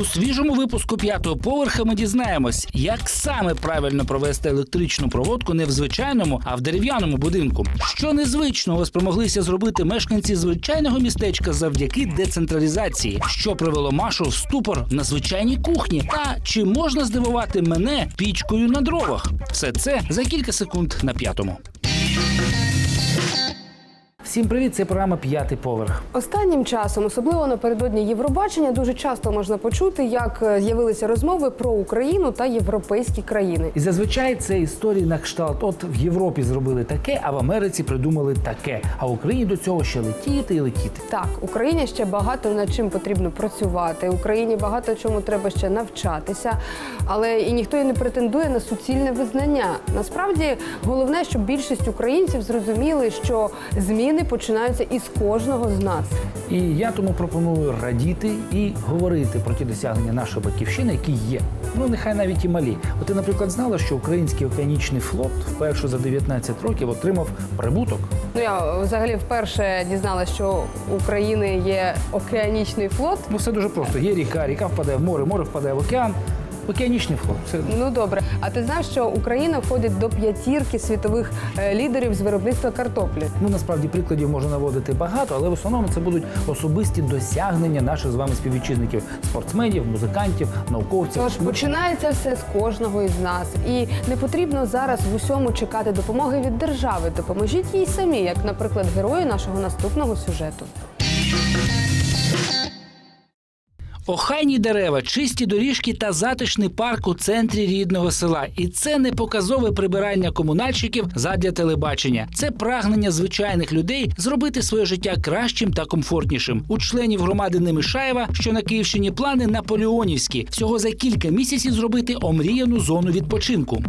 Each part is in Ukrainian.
У свіжому випуску п'ятого поверха ми дізнаємось, як саме правильно провести електричну проводку не в звичайному, а в дерев'яному будинку. Що незвичного спромоглися зробити мешканці звичайного містечка завдяки децентралізації, що привело Машу в ступор на звичайній кухні, та чи можна здивувати мене пічкою на дровах? Все це за кілька секунд на п'ятому. Всім привіт! Це програма П'ятий поверх. Останнім часом, особливо напередодні Євробачення, дуже часто можна почути, як е, з'явилися розмови про Україну та європейські країни. І зазвичай це історії на кшталт. От в Європі зробили таке, а в Америці придумали таке. А в Україні до цього ще летіти і летіти. Так, Україні ще багато над чим потрібно працювати. Україні багато чому треба ще навчатися, але і ніхто і не претендує на суцільне визнання. Насправді головне, щоб більшість українців зрозуміли, що зміни починаються із кожного з нас. І я тому пропоную радіти і говорити про ті досягнення нашої батьківщини, які є. Ну нехай навіть і малі. От ти, наприклад, знала, що український океанічний флот вперше за 19 років отримав прибуток. Ну я взагалі вперше дізналася, що у України є океанічний флот. Ну все дуже просто. Є ріка, ріка впадає в море, море впадає в океан. Океанічний флот. Це Ну добре. А ти знаєш, що Україна входить до п'ятірки світових е, лідерів з виробництва картоплі? Ну насправді прикладів можна наводити багато, але в основному це будуть особисті досягнення наших з вами співвітчизників, спортсменів, музикантів, науковців. Тож починається все з кожного із нас, і не потрібно зараз в усьому чекати допомоги від держави. Допоможіть їй самі, як, наприклад, герої нашого наступного сюжету. Охайні дерева, чисті доріжки та затишний парк у центрі рідного села. І це не показове прибирання комунальщиків задля телебачення. Це прагнення звичайних людей зробити своє життя кращим та комфортнішим. У членів громади Немишаєва, що на Київщині, плани наполеонівські. Всього за кілька місяців зробити омріяну зону відпочинку.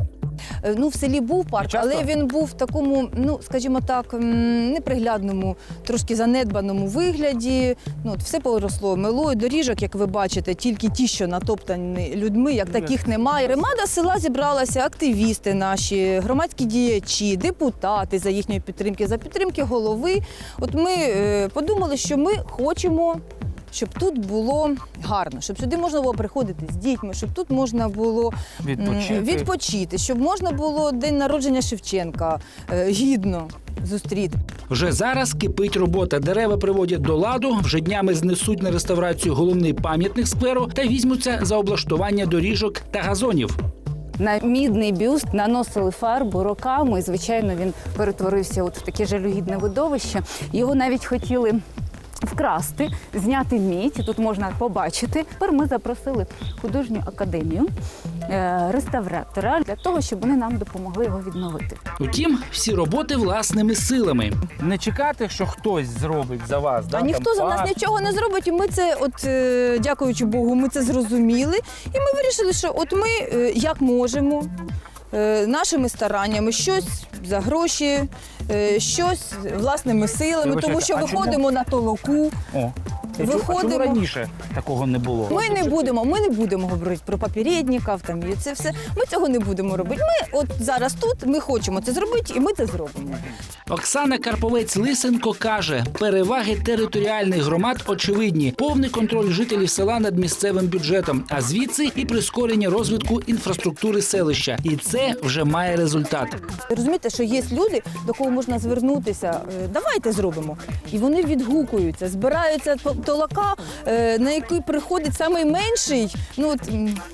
Е, Ну, в селі був парк, Часто? але він був в такому, ну скажімо так, м, неприглядному, трошки занедбаному вигляді. Ну, от все поросло милою. Доріжок, як ви бачите, тільки ті, що натоптані людьми, як таких немає. Громада села зібралася, активісти наші, громадські діячі, депутати за їхньої підтримки, за підтримки голови. От ми е, подумали, що ми хочемо. Щоб тут було гарно, щоб сюди можна було приходити з дітьми, щоб тут можна було Відпочити. відпочити, щоб можна було день народження Шевченка е, гідно зустріти. Вже зараз кипить робота. Дерева приводять до ладу. Вже днями знесуть на реставрацію головний пам'ятник скверу та візьмуться за облаштування доріжок та газонів. На мідний бюст наносили фарбу роками. і, Звичайно, він перетворився от в таке жалюгідне видовище. Його навіть хотіли. Вкрасти, зняти мідь, тут можна побачити. Тепер ми запросили художню академію е, реставратора для того, щоб вони нам допомогли його відновити. Утім, всі роботи власними силами. Не чекати, що хтось зробить за вас. а ніхто за нас нічого не зробить. І ми це, от е, дякуючи Богу, ми це зрозуміли. І ми вирішили, що от ми е, як можемо. Нашими стараннями щось за гроші, е, щось власними силами, Вибачайте, тому що а виходимо на толоку. О, Виходимо. А чому раніше такого не було? Ми не будемо, ми не будемо говорити про попередників там і це все. Ми цього не будемо робити. Ми от зараз тут ми хочемо це зробити, і ми це зробимо. Оксана Карповець Лисенко каже: переваги територіальних громад очевидні, повний контроль жителів села над місцевим бюджетом, а звідси і прискорення розвитку інфраструктури селища. І це вже має результат. Розумієте, що є люди, до кого можна звернутися. е, Давайте зробимо. І вони відгукуються, збираються по- толока, е, на який приходить самий менший. Ну от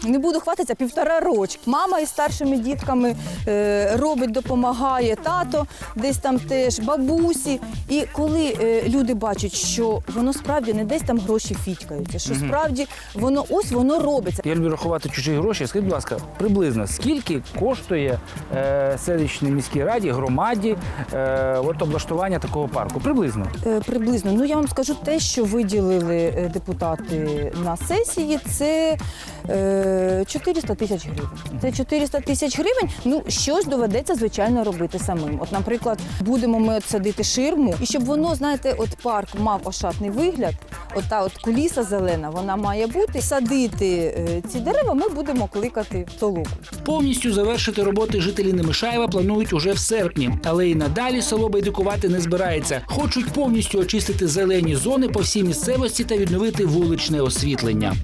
не буду хватитися, півтора рочки. Мама із старшими дітками е, робить, допомагає, тато десь там теж, бабусі. І коли е, люди бачать, що воно справді не десь там гроші фітькаються, що справді воно ось воно робиться. Я люблю рахувати чужі гроші. Скажіть, будь ласка, приблизно скільки коштує е, селищній міській раді, громаді е, от облаштування такого парку? Приблизно. Е, Приблизно. Ну я вам скажу те, що виділили е, депутати на сесії, це е, 400 тисяч гривень. Це 400 тисяч гривень. Ну щось доведеться звичайно робити самим. От, наприклад, будемо ми садити ширму, і щоб воно, знаєте, от парк мав ошатний вигляд. От та от куліса зелена, вона має бути. Садити е, ці дерева ми будемо кликати толоку. Повністю завершити роботи жителі Немишаєва планують уже в серпні, але і надалі село байдикувати не збирається. Хочуть повністю очистити зелені зони по всій місцевості та відновити вуличне освітлення.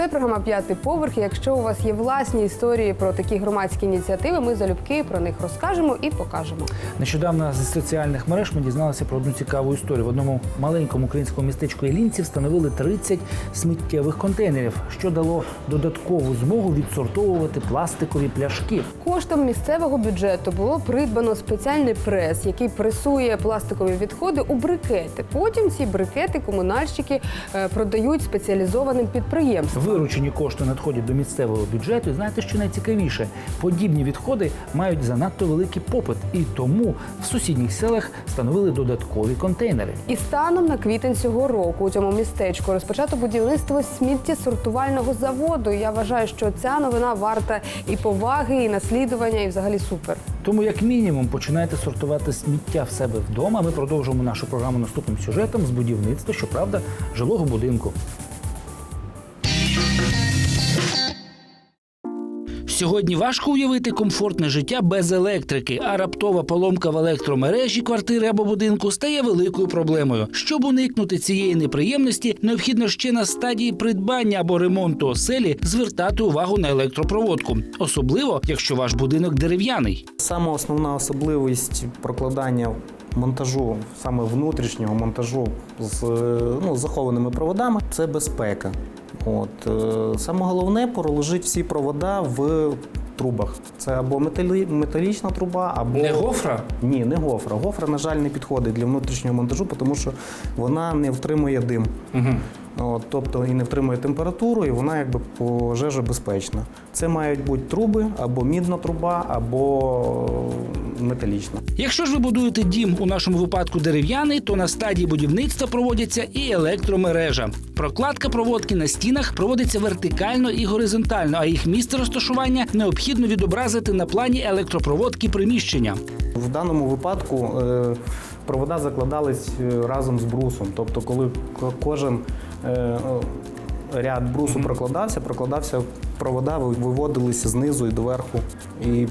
Це програма П'ятий поверх. Якщо у вас є власні історії про такі громадські ініціативи, ми залюбки про них розкажемо і покажемо. Нещодавно з соціальних мереж ми дізналися про одну цікаву історію. В одному маленькому українському містечку Ілінці встановили 30 сміттєвих контейнерів, що дало додаткову змогу відсортовувати пластикові пляшки. Коштом місцевого бюджету було придбано спеціальний прес, який пресує пластикові відходи у брикети. Потім ці брикети комунальщики е, продають спеціалізованим підприємствам. Виручені кошти надходять до місцевого бюджету. І знаєте, що найцікавіше? Подібні відходи мають занадто великий попит, і тому в сусідніх селах встановили додаткові контейнери. І станом на квітень цього року у цьому містечку розпочато будівництво сміттєсортувального заводу. Я вважаю, що ця новина варта і поваги, і наслідування, і взагалі супер. Тому, як мінімум, починайте сортувати сміття в себе вдома. Ми продовжимо нашу програму наступним сюжетом з будівництва, щоправда, жилого будинку. Сьогодні важко уявити комфортне життя без електрики, а раптова поломка в електромережі квартири або будинку стає великою проблемою. Щоб уникнути цієї неприємності, необхідно ще на стадії придбання або ремонту оселі звертати увагу на електропроводку, особливо якщо ваш будинок дерев'яний. Саме основна особливість прокладання монтажу, саме внутрішнього монтажу з ну, захованими проводами це безпека. От, е, саме головне проложити всі провода в трубах. Це або металі, металічна труба, або Не гофра? ні, не гофра. Гофра, на жаль, не підходить для внутрішнього монтажу, тому що вона не втримує дим. Угу. От, тобто і не втримує температуру, і вона якби пожежобезпечна. Це мають бути труби або мідна труба, або металічна. Якщо ж ви будуєте дім у нашому випадку дерев'яний, то на стадії будівництва проводиться і електромережа. Прокладка проводки на стінах проводиться вертикально і горизонтально, а їх місце розташування необхідно відобразити на плані електропроводки приміщення. В даному випадку е, провода закладались е, разом з брусом. Тобто, коли кожен е, о, ряд брусу прокладався, прокладався провода, виводилися знизу і доверху. І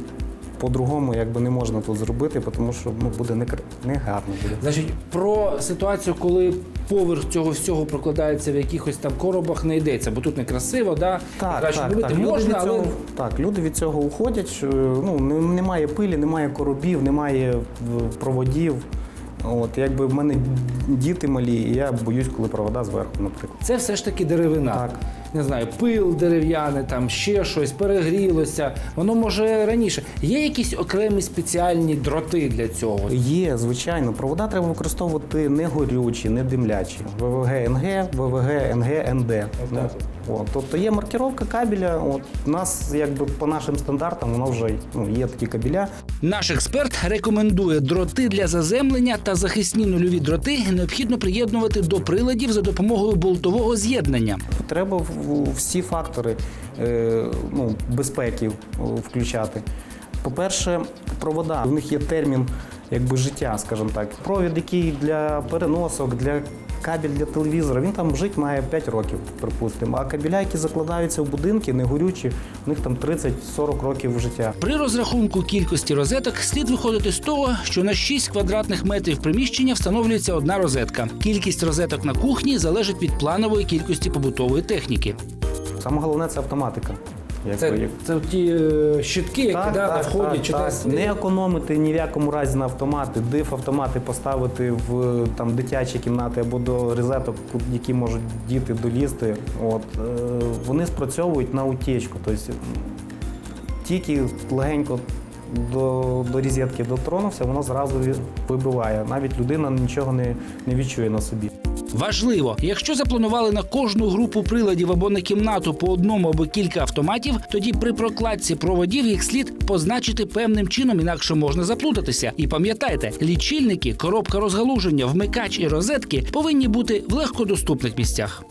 по-другому якби не можна тут зробити, тому що ну, буде не, не гарно буде. Значить, про ситуацію, коли поверх цього всього прокладається в якихось там коробах, не йдеться, бо тут некрасиво, да? Так, Краще так, так. Люди можна, від але цього, так, люди від цього уходять. Ну, немає пилі, немає коробів, немає проводів. От, якби в мене діти малі, і я боюсь, коли провода зверху, наприклад. це все ж таки деревина. Так. Не знаю, пил дерев'яний, там ще щось, перегрілося. Воно може раніше. Є якісь окремі спеціальні дроти для цього? Є, звичайно, провода треба використовувати не горючі, не димлячі. ВВГ НГ, ВВГ НГ НД. От, тобто є маркіровка кабеля. От, у нас, якби по нашим стандартам, воно вже ну, є такі кабеля. Наш експерт рекомендує дроти для заземлення та захисні нульові дроти необхідно приєднувати до приладів за допомогою болтового з'єднання. Треба в- в- всі фактори е, ну, безпеки е, включати. По-перше, провода. У них є термін якби, життя, скажімо так. Провід, який для переносок, для кабель для телевізора, він там жити має 5 років, припустимо. А кабеля, які закладаються в будинки, не горючі, у них там 30-40 років життя. При розрахунку кількості розеток слід виходити з того, що на 6 квадратних метрів приміщення встановлюється одна розетка. Кількість розеток на кухні залежить від планової кількості побутової техніки. Саме головне це автоматика. Це, як- це ті е, щитки, які Так, да, так, входять так, чи так. не економити ні в якому разі на автомати, диф автомати поставити в там дитячі кімнати або до розеток, куд- які можуть діти долізти. От е, вони спрацьовують на утічку. Тобто м, тільки легенько до, до розетки дотронувся, воно зразу ві- вибиває. Навіть людина нічого не, не відчує на собі. Важливо, якщо запланували на кожну групу приладів або на кімнату по одному або кілька автоматів, тоді при прокладці проводів їх слід позначити певним чином, інакше можна заплутатися. І пам'ятайте, лічильники, коробка розгалуження, вмикач і розетки повинні бути в легкодоступних місцях.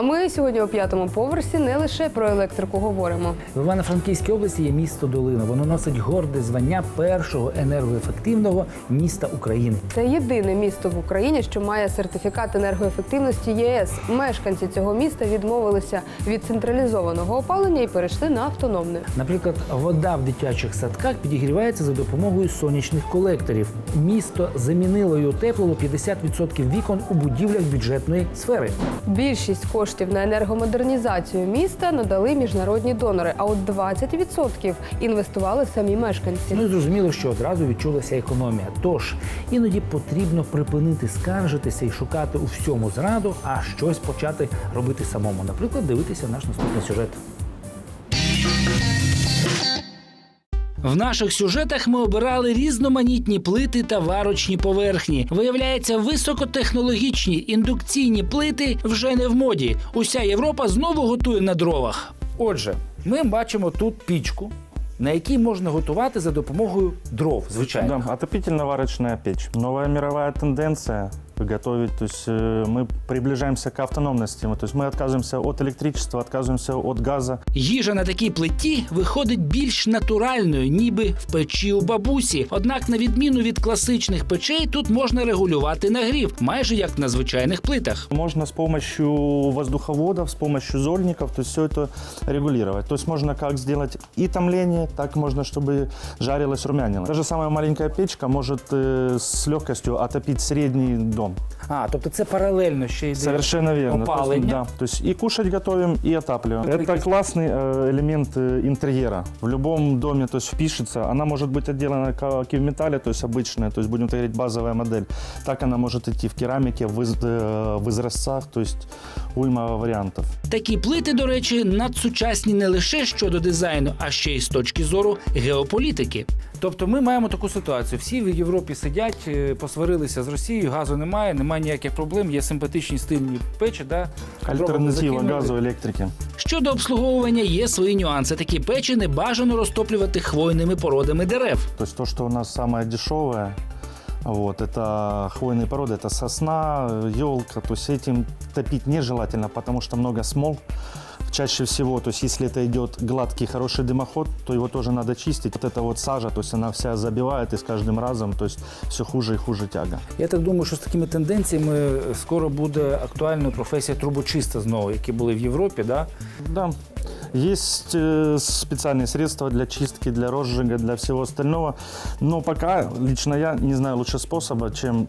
А ми сьогодні у п'ятому поверсі не лише про електрику говоримо. В Івано-Франківській області є місто Долина. Воно носить горде звання першого енергоефективного міста України. Це єдине місто в Україні, що має сертифікат енергоефективності ЄС. Мешканці цього міста відмовилися від централізованого опалення і перейшли на автономне. Наприклад, вода в дитячих садках підігрівається за допомогою сонячних колекторів. Місто замінило і утеплило 50% вікон у будівлях бюджетної сфери. Більшість коштів на енергомодернізацію міста надали міжнародні донори, а от 20% інвестували самі мешканці. Ну і зрозуміло, що одразу відчулася економія. Тож іноді потрібно припинити скаржитися і шукати у всьому зраду, а щось почати робити самому. Наприклад, дивитися наш наступний сюжет. В наших сюжетах ми обирали різноманітні плити та варочні поверхні. Виявляється, високотехнологічні індукційні плити вже не в моді. Уся Європа знову готує на дровах. Отже, ми бачимо тут пічку, на якій можна готувати за допомогою дров, звичайно. Да, отопительно-варочная печь. Новая мировая тенденция готовить, то есть э, мы приближаемся к автономности, то есть мы отказываемся от электричества, отказываемся от газа. Їжа на такій плиті виходить більш натуральною, ніби в печі у бабусі. Однак, на відміну від класичних печей, тут можна регулювати нагрів, майже як на звичайних плитах. Можно с помощью воздуховодов, с помощью зольников, то есть все это регулировать. То есть можно как сделать и томление, так можно, чтобы жарилось румянило. Та же самая маленькая печка может э, с легкостью отопить средний дом. www.ecoagro.com. А, тобто це паралельно ще йде. Совершенно верно. То есть, Опалення. да, то есть и кушать готовим, и отапливаем. Это классный э, элемент э, интерьера. В любом доме то есть впишется. Она может быть отделана как и в металле, то есть обычная, то есть будем так говорить базовая модель. Так она может идти в керамике, в, из- э, в изразцах, то есть уйма вариантов. Такі плити, до речі, надсучасні не лише щодо дизайну, а ще й з точки зору геополітики. Тобто ми маємо таку ситуацію. Всі в Європі сидять, е, посварилися з Росією, газу немає, немає ніяких проблем, є симпатичні стильні печі. Да? Дровами Альтернатива закинули. газу, электрики. Щодо обслуговування є свої нюанси. Такі печі не бажано розтоплювати хвойними породами дерев. То есть то, что у нас самое дешевое, вот, это хвойные породы, это сосна, елка. То есть этим топить нежелательно, потому что много смол. Чаще всего, то есть если это идет гладкий, хороший дымоход, то его тоже надо чистить. Вот эта вот сажа, то есть она вся забивает и с каждым разом, то есть все хуже и хуже тяга. Я так думаю, що з такими тенденціями скоро буде актуальною професія трубочиста знову, які були в Європі. Да? Да. Есть э, специальные средства для чистки, для розжига, для всего остального. Но пока лично я не знаю лучше способа, чем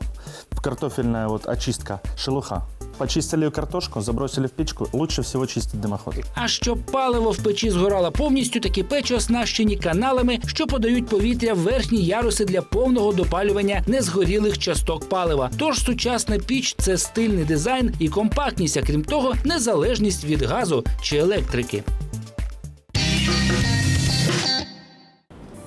картофельная вот очистка, шелуха. Почистили картошку, забросили в печку. Лучше всего чистить дымоход. А щоб паливо в печі згорало повністю, такі печі оснащені каналами, що подають повітря в верхні яруси для повного допалювання незгорілих часток палива. Тож сучасна піч це стильний дизайн і компактність, а крім того, незалежність від газу чи електрики.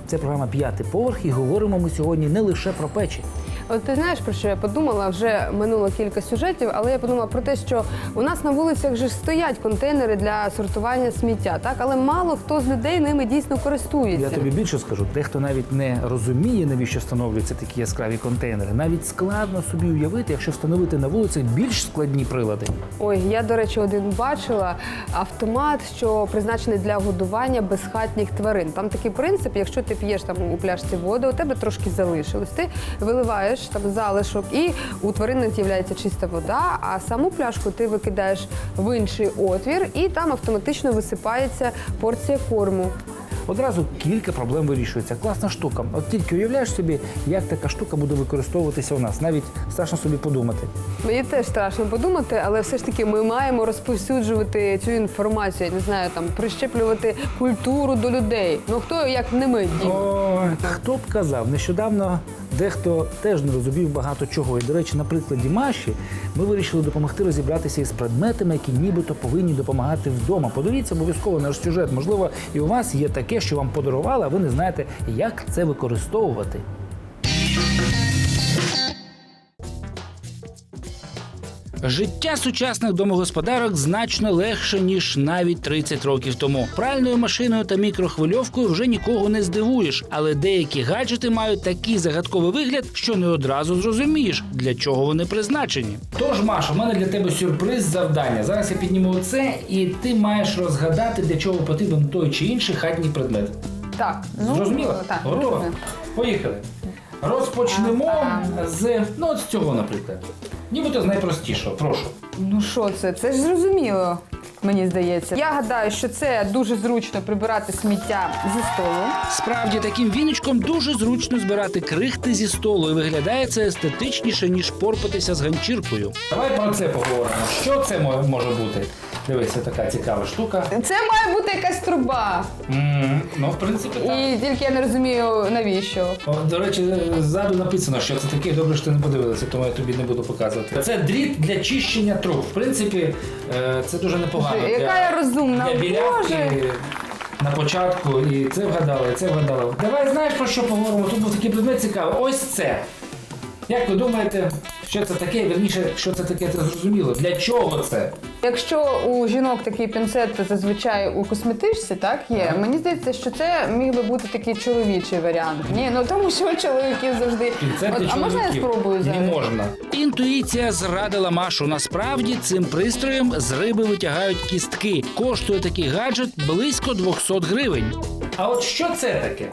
Це програма П'ятий поверх, і говоримо ми сьогодні не лише про печі. От ти знаєш про що я подумала? Вже минуло кілька сюжетів, але я подумала про те, що у нас на вулицях же стоять контейнери для сортування сміття, так але мало хто з людей ними дійсно користується. Я тобі більше скажу, дехто навіть не розуміє, навіщо встановлюються такі яскраві контейнери. Навіть складно собі уявити, якщо встановити на вулицях більш складні прилади. Ой, я до речі, один бачила автомат, що призначений для годування безхатніх тварин. Там такий принцип: якщо ти п'єш там у пляшці води, у тебе трошки залишилось. Ти виливаєш там залишок, і у тварини з'являється чиста вода. А саму пляшку ти викидаєш в інший отвір, і там автоматично висипається порція корму. Одразу кілька проблем вирішується. Класна штука. От тільки уявляєш собі, як така штука буде використовуватися у нас. Навіть страшно собі подумати. Мені теж страшно подумати, але все ж таки ми маємо розповсюджувати цю інформацію. Я не знаю, там прищеплювати культуру до людей. Ну хто як не ми дім. Хто б казав, нещодавно дехто теж не розумів багато чого. І, до речі, на прикладі Маші ми вирішили допомогти розібратися із предметами, які нібито повинні допомагати вдома. Подивіться обов'язково наш сюжет. Можливо, і у вас є таке, що вам подарували, а ви не знаєте, як це використовувати. Життя сучасних домогосподарок значно легше ніж навіть 30 років тому. Пральною машиною та мікрохвильовкою вже нікого не здивуєш, але деякі гаджети мають такий загадковий вигляд, що не одразу зрозумієш, для чого вони призначені. Тож, Маша, у мене для тебе сюрприз завдання. Зараз я підніму оце, і ти маєш розгадати, для чого потрібен той чи інший хатній предмет. Так, ну, Зрозуміло? Так, Готова? Поїхали. Розпочнемо з ну, от з цього, наприклад. Нібито з найпростішого. Прошу. Ну що це? Це ж зрозуміло, мені здається. Я гадаю, що це дуже зручно прибирати сміття зі столу. Справді, таким віночком дуже зручно збирати крихти зі столу, і виглядає це естетичніше, ніж порпатися з ганчіркою. Давай про це поговоримо. Що це може бути? Дивися, така цікава штука. Це має бути якась труба. м ну, в принципі, так. І тільки я не розумію, навіщо. О, До речі, ззаду написано, що це таке. Добре, що ти не подивилася, тому я тобі не буду показувати. Це дріт для чищення труб. В принципі, е, це дуже непогано. Боже, яка я розумна. для білявки Боже. на початку, і це вгадала, і це вгадала. Давай знаєш про що поговоримо? Тут був такий предмет цікавий. Ось це. Як ви думаєте, що це таке? Вірніше, що це таке, це зрозуміло. Для чого це? Якщо у жінок такий пінцет то зазвичай у косметичці, так є. Мені здається, що це міг би бути такий чоловічий варіант. Ні, ну тому що у чоловіків завжди. Пінцет От, а можна я чоловіків? спробую Не можна. Інтуїція зрадила Машу. Насправді цим пристроєм з риби витягають кістки. Коштує такий гаджет близько 200 гривень. А от що це таке?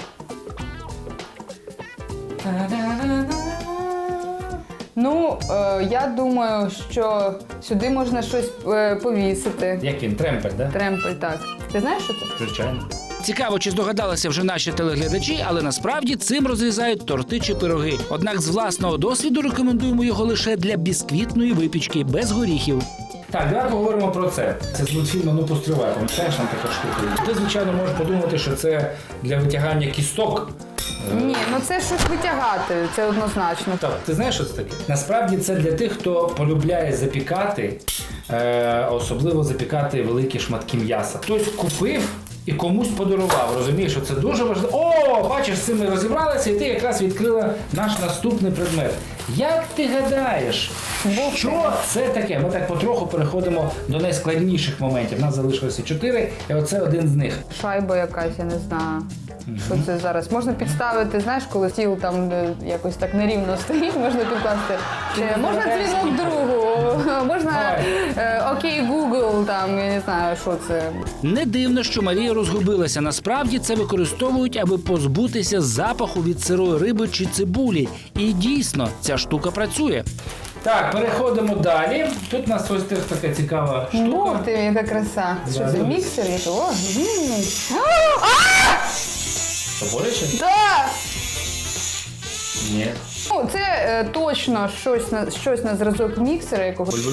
Ну, е, я думаю, що сюди можна щось е, повісити. Як він? Тремпель, да? Тремпель, так. Ти знаєш, що це? Звичайно. Цікаво, чи здогадалися вже наші телеглядачі, але насправді цим розрізають торти чи пироги. Однак з власного досвіду рекомендуємо його лише для бісквітної випічки без горіхів. Так, давай поговоримо про це. Це з мультфільму «Ну постривай», пам'ятаєш там така штука. Ти, звичайно, можеш подумати, що це для витягання кісток. Ні, ну це щось витягати, це однозначно. Так, ти знаєш, що це таке? Насправді це для тих, хто полюбляє запікати, е, особливо запікати великі шматки м'яса. Хтось купив і комусь подарував. Розумієш, що це дуже важливо. О, бачиш, з цим ми розібралися, і ти якраз відкрила наш наступний предмет. Як ти гадаєш, що це таке? Ми так потроху переходимо до найскладніших моментів. У нас залишилося чотири, і оце один з них. Шайба якась, я не знаю. Що це зараз? Можна підставити, знаєш, коли стіл там якось так нерівно стоїть, можна підкласти. Чи можна дзвінок другу, можна е, окей, Google, там, я не знаю, що це. Не дивно, що Марія розгубилася. Насправді це використовують, аби позбутися запаху від сирої риби чи цибулі. І дійсно, ця штука працює. Так, переходимо далі. Тут у нас ось теж така цікава Ох ти, яка краса. Що це, міксер? О, м. Боляче? Да! Ні. Ну, це е, точно щось на щось на зразок міксера якогось.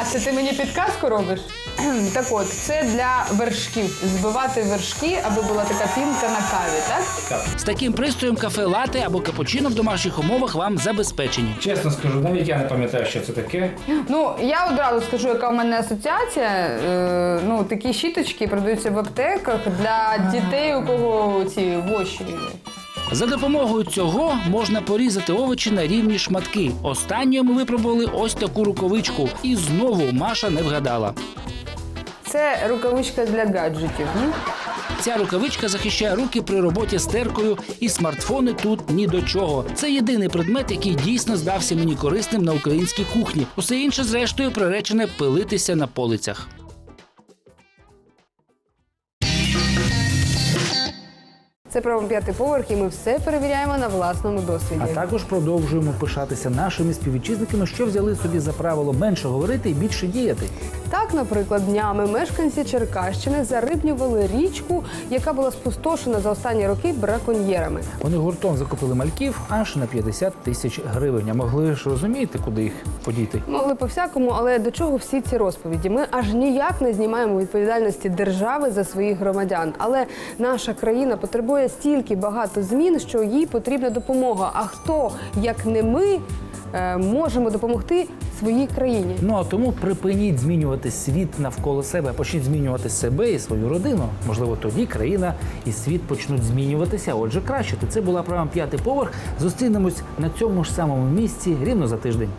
А, це ти мені підказку робиш? так от, це для вершків. Збивати вершки, аби була така пінка на каві, так? Так. З таким пристроєм кафе лате або капучино в домашніх умовах вам забезпечені. Чесно скажу, навіть я не пам'ятаю, що це таке. Ну, я одразу скажу, яка в мене асоціація. Е, ну, такі щіточки продаються в аптеках для дітей, у кого ці воші. За допомогою цього можна порізати овочі на рівні шматки. Останньою ми випробували ось таку рукавичку. І знову Маша не вгадала. Це рукавичка для гаджетів. ні? Ця рукавичка захищає руки при роботі з теркою, і смартфони тут ні до чого. Це єдиний предмет, який дійсно здався мені корисним на українській кухні. Усе інше, зрештою, приречене пилитися на полицях. Це правом п'ятий поверх, і ми все перевіряємо на власному досвіді. А також продовжуємо пишатися нашими співвітчизниками, що взяли собі за правило менше говорити і більше діяти. Так, наприклад, днями мешканці Черкащини зарибнювали річку, яка була спустошена за останні роки браконьєрами. Вони гуртом закупили мальків аж на 50 тисяч гривень. А могли ж розуміти, куди їх подіти. Могли по всякому, але до чого всі ці розповіді? Ми аж ніяк не знімаємо відповідальності держави за своїх громадян. Але наша країна потребує стільки багато змін, що їй потрібна допомога. А хто, як не ми, можемо допомогти своїй країні? Ну а тому припиніть змінювати світ навколо себе, почніть змінювати себе і свою родину. Можливо, тоді країна і світ почнуть змінюватися. Отже, краще. Це була програма п'ятий поверх. Зустрінемось на цьому ж самому місці рівно за тиждень.